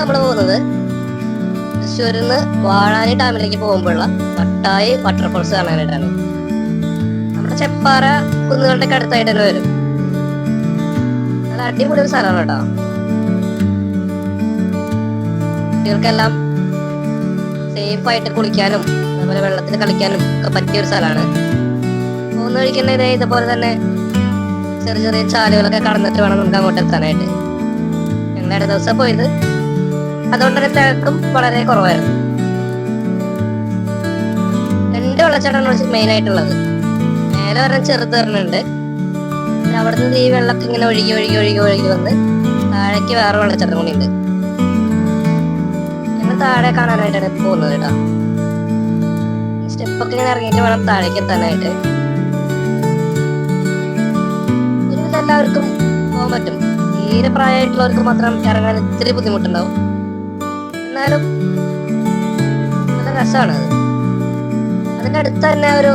നമ്മൾ പോകുന്നത്. തൃശ്ശൂരിൽ നിന്ന് വാഴാനി ഡാമിലേക്ക് പോകുമ്പോഴുള്ള വട്ടായി വാട്ടർഫോൾസ് കാണാനായിട്ടാണ്. നമ്മുടെ ചെപ്പാറ കുന്നുകളുടെ ഒക്കെ അടുത്തായിട്ട് തന്നെ വരും. നല്ല അടിപൊളി ഒരു സ്ഥലമാണ് കേട്ടോ. കുട്ടികൾക്കെല്ലാം സേഫ് ആയിട്ട് കുളിക്കാനും അതുപോലെ വെള്ളത്തിൽ കളിക്കാനും ഒക്കെ പറ്റിയ ഒരു സ്ഥലമാണ്. പോകുന്ന വഴിക്ക് തന്നെ ഇതേ ഇതുപോലെ തന്നെ ചെറിയ ചെറിയ ചാലുകളൊക്കെ കടന്നിട്ട് വേണം നമുക്ക് അങ്ങോട്ട് എത്താനായിട്ട്. ഞങ്ങളുടെ ദിവസം പോയത് അതുകൊണ്ട് തന്നെ തിരക്കും വളരെ കുറവായിരുന്നു. രണ്ട് വെള്ളച്ചാട്ടമാണ് മെയിൻ ആയിട്ടുള്ളത്. നേരെ പറഞ്ഞ ചെറുത് പറഞ്ഞുണ്ട് പിന്നെ നിന്ന് ഈ വെള്ളമൊക്കെ ഇങ്ങനെ ഒഴുകി ഒഴുകി ഒഴുകി ഒഴുകി വന്ന് താഴേക്ക് വേറെ വെള്ളച്ചാട്ടം കൂടി ഉണ്ട്. ഞങ്ങൾ താഴെ കാണാനായിട്ടാണ് പോകുന്നത് കേട്ടോ. സ്റ്റെപ്പൊക്കെ ഇങ്ങനെ ഇറങ്ങിയിട്ട് വേണം താഴേക്ക് എത്താനായിട്ട്. എല്ലാവർക്കും പോകാൻ പറ്റും. തീരെ പ്രായമായിട്ടുള്ളവർക്ക് മാത്രം ഇറങ്ങാൻ ഇത്തിരി ബുദ്ധിമുട്ടുണ്ടാവും. എന്നാലും നല്ല രസമാണ് അത്. അതിന്റെ അടുത്ത് തന്നെ ഒരു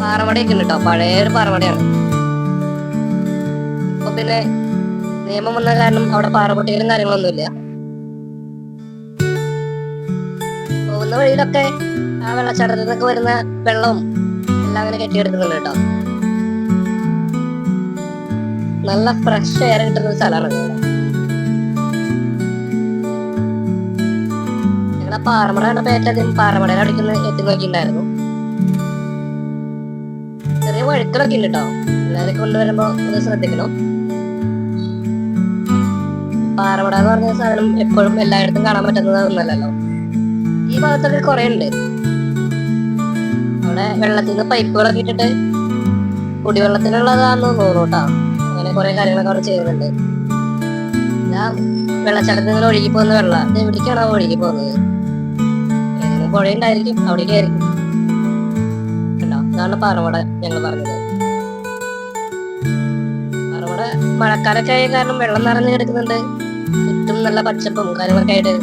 പാറമടയൊക്കെ ഉണ്ട് കേട്ടോ പഴയ ഒരു പാറമടയാണ് അപ്പൊ പിന്നെ നിയമം വന്ന കാരണം അവിടെ പാറപൊട്ടികളും കാര്യങ്ങളൊന്നുമില്ല. പോകുന്ന വഴിയിലൊക്കെ ആ വെള്ളച്ചാട്ടത്തിൽ നിന്നൊക്കെ വരുന്ന വെള്ളവും എല്ലാം അങ്ങനെ കെട്ടിയെടുക്കുന്നുണ്ട് കേട്ടോ നല്ല ഫ്രഷ് എയർ കിട്ടുന്ന സ്ഥലമാണ്. ഞങ്ങളെ പാറമട കണ്ടപ്പോ ഏറ്റവും പാറമടയിൽ അടിക്കുന്ന എത്തി നോക്കിയിട്ടുണ്ടായിരുന്നു ചെറിയ വഴുക്കളൊക്കെ ഉണ്ട് കേട്ടോ എല്ലാവരും കൊണ്ടുവരുമ്പോ ഒന്ന് ശ്രദ്ധിക്കണം. പാറമട എന്ന് പറഞ്ഞ സാധനം എപ്പോഴും എല്ലായിടത്തും കാണാൻ പറ്റുന്നതൊന്നല്ലല്ലോ ഈ ഭാഗത്തൊക്കെ കുറെ ഉണ്ട് അവിടെ വെള്ളത്തിൽ നിന്ന് പൈപ്പുകളൊക്കെ ഇട്ടിട്ട് കുടിവെള്ളത്തിനുള്ളതാണെന്ന് തോന്നുന്നു കേട്ടോ അങ്ങനെ കുറെ കാര്യങ്ങളൊക്കെ അവിടെ ചെയ്യുന്നുണ്ട് ഞാൻ വെള്ളച്ചാട്ടത്തിൽ നിന്ന് ഒഴുകി പോകുന്ന വെള്ളം. ഇത് എവിടേക്കാണോ ഒഴുകി പോകുന്നത്? പുഴയുണ്ടായിരിക്കും അവിടേക്ക് ആയിരിക്കും കണ്ടോ? പറവട പാറമട ഞങ്ങൾ പറഞ്ഞത്. പറവട മഴക്കാലൊക്കെ ആയ കാരണം വെള്ളം നിറഞ്ഞു കിടക്കുന്നുണ്ട്. ചുറ്റും നല്ല പച്ചപ്പും കാര്യങ്ങളൊക്കെ ആയിട്ട്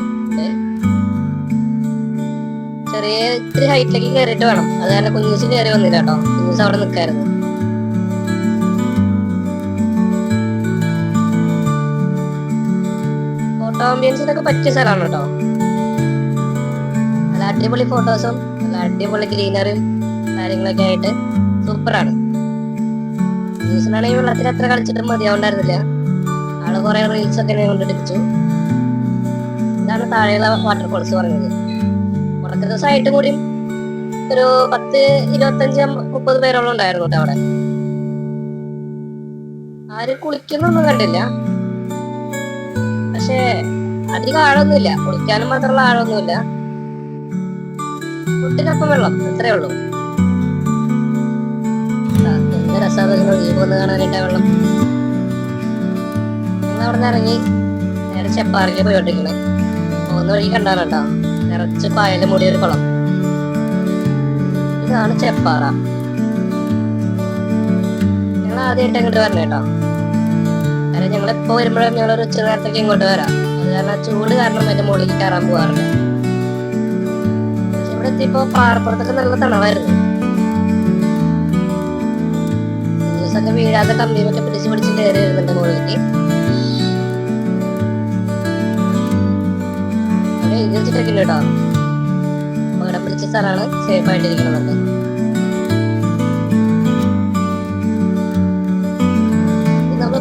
ചെറിയ ഇത്തിരി ഹൈറ്റിലേക്ക് കയറിയിട്ട് വേണം. അത് കാരണം കുഞ്ഞൂസ് കയറി വന്നില്ല കേട്ടോ. കുഞ്ഞൂസ് അവിടെ നിൽക്കായിരുന്നു. ഫോട്ടോ ആംബിയൻസിനൊക്കെ പറ്റിയ സ്ഥലമാണ് കേട്ടോ. അടിപൊളി ഫോട്ടോസും നല്ല അടിപൊളി ഗ്രീനറിയും കാര്യങ്ങളൊക്കെ ആയിട്ട് സൂപ്പറാണ്. ന്യൂസിലാണെങ്കിൽ വെള്ളത്തിൽ അത്ര കളിച്ചിട്ട് മതിയാവുണ്ടായിരുന്നില്ല ആൾ കുറെ റീൽസ് ഒക്കെ ഞാൻ കൊണ്ടെടുപ്പിച്ചു ഇതാണ് താഴെയുള്ള വാട്ടർഫോൾസ് പറയുന്നത്. കുറച്ച് ദിവസമായിട്ടും കൂടി ഒരു പത്ത് ഇരുപത്തഞ്ച് മുപ്പത് പേരോളം ഉണ്ടായിരുന്നു അവിടെ. ആരും കുളിക്കുന്നൊന്നും കണ്ടില്ല. പക്ഷേ അധികം ആഴമൊന്നുമില്ല കുളിക്കാനും മാത്രമുള്ള ആഴമൊന്നുമില്ല ഫുഡിനൊപ്പം വെള്ളം അത്രേ ഉള്ളൂ. എന്ത് രസമാണ് കാണാനായിട്ടാ പോകുന്നത് കാണാനായിട്ട് വെള്ളം. അവിടെ ഇറങ്ങി നേരെ ചെപ്പാറിൽ പോയിക്കൊണ്ടിരിക്കണേ പോകുന്ന വഴി കണ്ടാണ് കേട്ടോ നിറച്ച് പായൽ മൂടിയ ഒരു കുളം. ഇതാണ് ചെപ്പാറ. ഞങ്ങൾ ആദ്യമായിട്ട് അങ്ങോട്ട് വരണം കേട്ടോ കാരണം ഞങ്ങൾ എപ്പോ വരുമ്പോഴും ഞങ്ങൾ ഒരു ഉച്ച നേരത്തേക്ക് ഇങ്ങോട്ട് വരാം. അത് കാരണം ചൂട് കാരണം എന്റെ മുകളിലേക്ക് കയറാൻ പോകാറുണ്ട് ഇവിടെ എത്തിയപ്പോ പാറപ്പുറത്തൊക്കെ നല്ല തണവായിരുന്നു. ദിവസമൊക്കെ വീഴാതെ കമ്പിയൊക്കെ പിടിച്ച് പിടിച്ച് കയറി വരുന്നുണ്ട് മുകളിലേക്ക് കേട്ടോ. അപകടം പിടിച്ച സ്ഥലമാണ് സേഫ്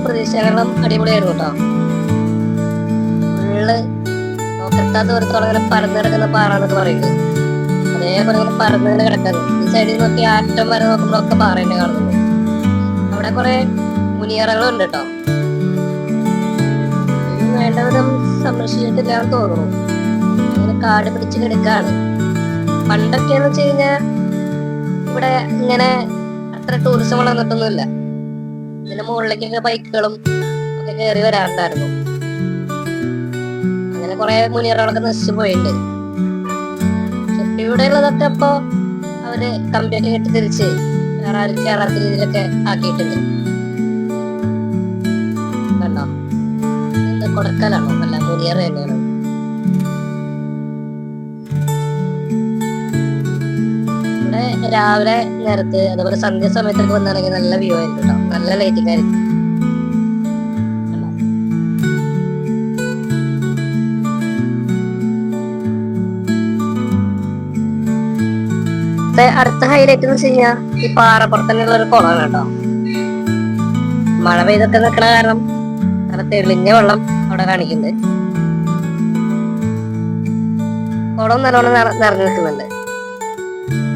പ്രതീക്ഷകളും അടിപൊളിയായിരുന്നു കേട്ടോ. ഫുള്ള് നോക്കെത്താത്ത ദൂരത്തോളം ഇങ്ങനെ പരന്ന് കിടക്കുന്ന പാറ എന്നൊക്കെ പറയുന്നത്. പരന്ന് ഇങ്ങനെ കിടക്കുന്നത് ഈ സൈഡിൽ നോക്കി ആറ്റം വരെ നോക്കുമ്പോഴൊക്കെ പാറ കാണുന്നു. അവിടെ കുറെ മുനിയറകളുണ്ട് കേട്ടോ വേണ്ട വിധം സംരക്ഷിച്ചിട്ടില്ല എന്ന് തോന്നുന്നു. അങ്ങനെ കാട് പിടിച്ച് കിടക്കാണ്. പണ്ടൊക്കെ എന്ന് വെച്ച് കഴിഞ്ഞാൽ ഇവിടെ ഇങ്ങനെ അത്ര ടൂറിസം വളർന്നിട്ടൊന്നുമില്ല ഇതിന്റെ മുകളിലേക്കൊക്കെ ബൈക്കുകളും ഒക്കെ കയറി വരാറുണ്ടായിരുന്നു. അങ്ങനെ കുറെ മുനിയറകളൊക്കെ നശിച്ചു പോയിട്ടുണ്ട്. ഇപ്പൊ ഇവിടെ ഉള്ളതൊക്കെ ഇപ്പൊ അവർ കമ്പനി കെട്ടി തിരിച്ച് വേറെ ആരും രീതിയിലൊക്കെ ആക്കിയിട്ടുണ്ട്. രാവിലെ നേരത്ത് അതുപോലെ സന്ധ്യ സമയത്തൊക്കെ വന്നാണെങ്കിൽ നല്ല വ്യൂ ആയിരുന്നു കേട്ടോ. നല്ല ലൈറ്റിംഗ് ആയിരിക്കും ഇവിടുത്തെ അടുത്ത ഹൈലൈറ്റ് എന്ന് വെച്ച് കഴിഞ്ഞാൽ ഈ പാറപ്പുറത്തന്നെയുള്ള ഒരു കുളമാണ് കേട്ടോ മഴ പെയ്തൊക്കെ നിൽക്കണ കാരണം നല്ല തെളിഞ്ഞ വെള്ളം അവിടെ കാണിക്കുന്നുണ്ട്. കുളം നല്ലോണം നിറ- നിറഞ്ഞു നിൽക്കുന്നുണ്ട്.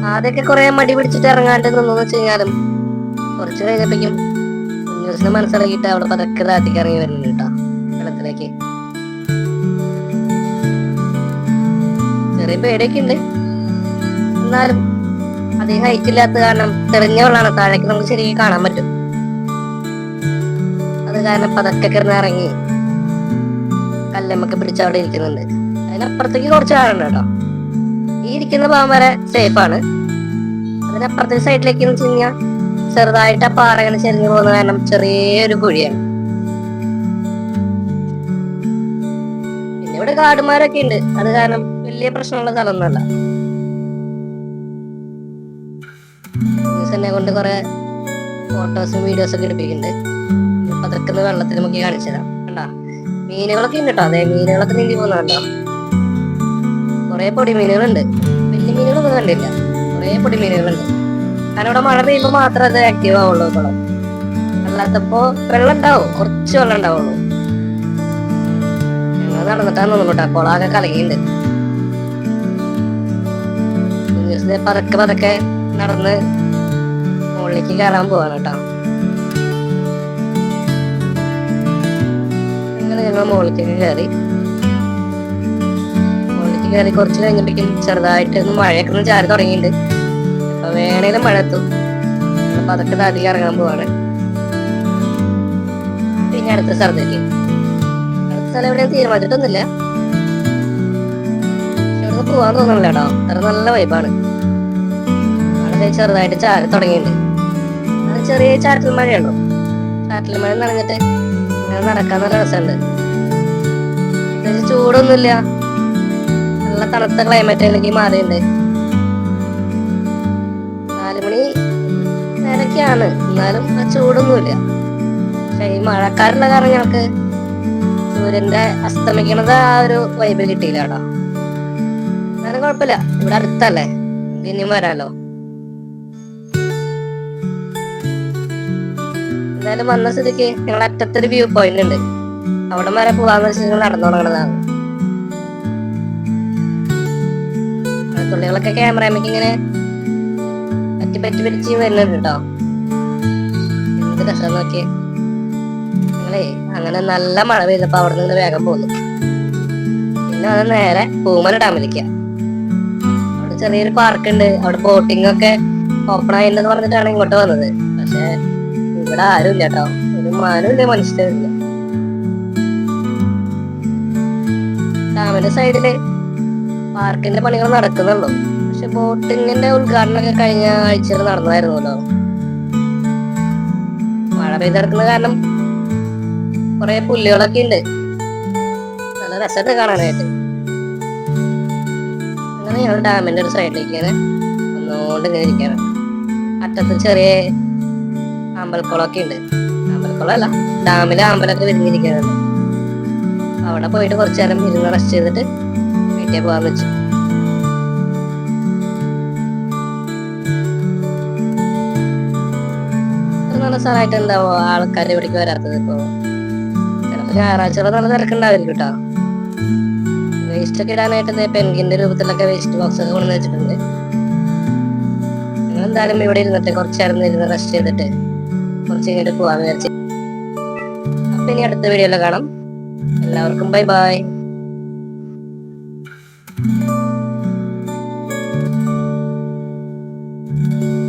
ആദ്യമൊക്കെ കുറെ മടി പിടിച്ചിട്ട് ഇറങ്ങാണ്ട് നിന്നു വെച്ച് കഴിഞ്ഞാലും കുറച്ച് കഴിഞ്ഞപ്പോഴേക്കും ന്യൂസിന് മനസ്സിലാക്കിയിട്ട് അവിടെ പതക്കെ താത്തിക്ക് ഇറങ്ങി വരുന്നുണ്ട് കേട്ടോ വെള്ളത്തിലേക്ക്. ചെറിയ പേടിയൊക്കെ ഉണ്ട്. എന്നാലും അധികം ഹൈറ്റ് ഇല്ലാത്ത കാരണം തെളിഞ്ഞ വെള്ളമാണ് താഴേക്ക് നമുക്ക് ശരിക്കും കാണാൻ പറ്റും. അത് കാരണം പതക്കെ കിടന്ന് ഇറങ്ങി കല്ലമ്മൊക്കെ പിടിച്ച് അവിടെ ഇരിക്കുന്നുണ്ട്. അതിനപ്പുറത്തേക്ക് കുറച്ച് ആളുണ്ട് കേട്ടോ. ഈ ഇരിക്കുന്ന ഭാഗം വരെ സേഫ് ആണ്. അതിനപ്പുറത്തെ സൈഡിലേക്ക് എന്ന് വെച്ച് കഴിഞ്ഞാൽ ചെറുതായിട്ട് ആ പാറ ഇങ്ങനെ ചെരിഞ്ഞു പോകുന്ന കാരണം ചെറിയൊരു കുഴിയാണ്. പിന്നെ ഇവിടെ കാടുമാരൊക്കെ ഉണ്ട്. അത് കാരണം വലിയ പ്രശ്നമുള്ള സ്ഥലമൊന്നുമല്ല. എന്നെ കൊണ്ട് കുറെ ഫോട്ടോസും വീഡിയോസും ഒക്കെ എടുപ്പിക്കുന്നുണ്ട്. അതൊക്കെ വെള്ളത്തിൽ നമുക്ക് കാണിച്ചു കണ്ടാ? മീനുകളൊക്കെ ഉണ്ട് കേട്ടോ. അതെ മീനുകളൊക്കെ നീന്തി പോകുന്നുണ്ടോ കുറെ പൊടി മീനുകളുണ്ട്. വലിയ മീനുകളൊന്നും കണ്ടില്ല. കുറെ പൊടി മീനുകളുണ്ട്. കാരണം ഇവിടെ മഴ പെയ്യുമ്പോ മാത്രമേ അത് ആക്റ്റീവ് ആവുള്ളൂ കുളം അല്ലാത്തപ്പോ വെള്ളം ഉണ്ടാവും. കുറച്ച് വെള്ളം ഉണ്ടാവുള്ളൂ. ഞങ്ങൾ നടന്നിട്ടാന്ന് തോന്നുന്നു കേട്ടോ. കുളമൊക്കെ കലകിയുണ്ട് പതക്കെ പതക്കെ നടന്ന് മുകളിലേക്ക് കയറാൻ പോവാണ് കേട്ടോ. അങ്ങനെ ഞങ്ങൾ മുകളിലേക്ക് കയറി മുകളിലേക്ക് കയറി കുറച്ച് കഴിഞ്ഞപ്പോഴേക്കും ചെറുതായിട്ട് ഒന്ന് മഴയൊക്കെ ഒന്ന് ചാരി തുടങ്ങിയിട്ടുണ്ട്. അപ്പൊ വേണേലും മഴ എത്തും. അപ്പൊ അതൊക്കെ താഴേക്ക് ഇറങ്ങാൻ പോവാണ്. പിന്നെ അടുത്ത സ്ഥലത്തേക്ക്. അടുത്ത സ്ഥലം എവിടെയും തീരുമാനിച്ചിട്ടൊന്നുമില്ല. പോവാൻ തോന്നുന്നില്ല കേട്ടോ. അത്ര നല്ല വൈബാണ് അവിടെ ചെറുതായിട്ട് ചാരി തുടങ്ങിയിട്ടുണ്ട്. ചെറിയ ചാറ്റൽ മഴയുണ്ടോ? ചാറ്റൽ മഴ നനഞ്ഞിട്ട് ഇങ്ങനെ നടക്കാൻ നല്ല രസമുണ്ട്. ചൂടൊന്നുമില്ല. നല്ല തണുത്ത ക്ലൈമറ്റ് ക്ലൈമറ്റിലേക്ക് മാറിയുണ്ട് നാലുമണി നേരൊക്കെയാണ്. എന്നാലും ആ ചൂടൊന്നുമില്ല. പക്ഷെ ഈ മഴക്കാരുള്ള കാരണം ഞങ്ങൾക്ക് സൂര്യന്റെ അസ്തമിക്കണത് ആ ഒരു വൈബ് കിട്ടിയില്ല കേട്ടോ. എന്നാലും കുഴപ്പമില്ല. ഇവിടെ അടുത്തല്ലേ. ഇനിയും വരാലോ. എന്തായാലും വന്ന സ്ഥിതിക്ക് ഞങ്ങൾ അറ്റത്തൊരു വ്യൂ പോയിന്റ് ഉണ്ട്. അവിടെ വരെ പോവാന്ന് വെച്ച് ഞങ്ങൾ നടന്നു തുടങ്ങണതാണ് തുള്ളികളൊക്കെ ക്യാമറമേക്ക് ഇങ്ങനെ പറ്റി പറ്റി പിടിച്ച് വരുന്നുണ്ട് കേട്ടോ. എന്ത് രസം നോക്കി ഞങ്ങളേ അങ്ങനെ നല്ല മഴ പെയ്തപ്പോ അവിടെ നിന്ന് വേഗം പോന്നു. പിന്നെ അത് നേരെ പൂമല ഡാമിലേക്ക്. അവിടെ ചെറിയൊരു പാർക്ക് ഉണ്ട്. അവിടെ ബോട്ടിംഗ് ഒക്കെ ഓപ്പൺ ആയിട്ടുണ്ടെന്ന് പറഞ്ഞിട്ടാണ് ഇങ്ങോട്ട് വന്നത്. പക്ഷെ ഇവിടെ ആരും ഇല്ല കേട്ടോ. ഒരു മാനും ഇല്ല മനുഷ്യരില്ല ഡാമിന്റെ സൈഡിൽ പാർക്കിന്റെ പണികൾ നടക്കുന്നുള്ളൂ. പക്ഷെ ബോട്ടിങ്ങിന്റെ ഉദ്ഘാടനമൊക്കെ കഴിഞ്ഞ ആഴ്ചയിൽ നടന്നതായിരുന്നല്ലോ. മഴ പെയ്തിറക്കുന്ന കാരണം കുറെ പുല്ലുകളൊക്കെ ഉണ്ട്. നല്ല രസമൊക്കെ കാണാനായിട്ട്. അങ്ങനെ ഞങ്ങൾ ഡാമിന്റെ ഒരു സൈഡിലേക്ക് ഇങ്ങനെ ഒന്നുകൊണ്ട് ഇങ്ങനെ ഇരിക്കാണ് അറ്റത്ത് ചെറിയ അമ്പലക്കുളമൊക്കെ ഉണ്ട്. അമ്പലക്കുളം അല്ല ഡാമിലെ അമ്പലമൊക്കെ വിരിഞ്ഞിരിക്കുന്നത് അവിടെ പോയിട്ട് കുറച്ചു നേരം ഇരുന്ന് റെസ്റ്റ് ചെയ്തിട്ട് വീട്ടിൽ പോകാന്ന് വെച്ചു. സാറായിട്ട് എന്താവോ ആൾക്കാർ ഇവിടേക്ക് വരാത്തത് ഇപ്പോ? ചിലപ്പോ ഞായറാഴ്ചകൾ നല്ല തിരക്കുണ്ടാവില്ല കേട്ടോ വേസ്റ്റ് ഒക്കെ ഇടാനായിട്ട് പെൻഗിന്റെ രൂപത്തിലൊക്കെ വേസ്റ്റ് ബോക്സ് ഒക്കെ കൊണ്ടുവന്ന് വെച്ചിട്ടുണ്ട്. എന്തായാലും ഇവിടെ ഇരുന്നിട്ട് കുറച്ചേരം ഇരുന്ന് റെസ്റ്റ് ചെയ്തിട്ട് കുറച്ച് എടുക്കുവാന്ന് വിചാരിച്ചു. അപ്പൊ ഇനി അടുത്ത വീഡിയോയിൽ കാണാം. എല്ലാവർക്കും ബൈ ബൈ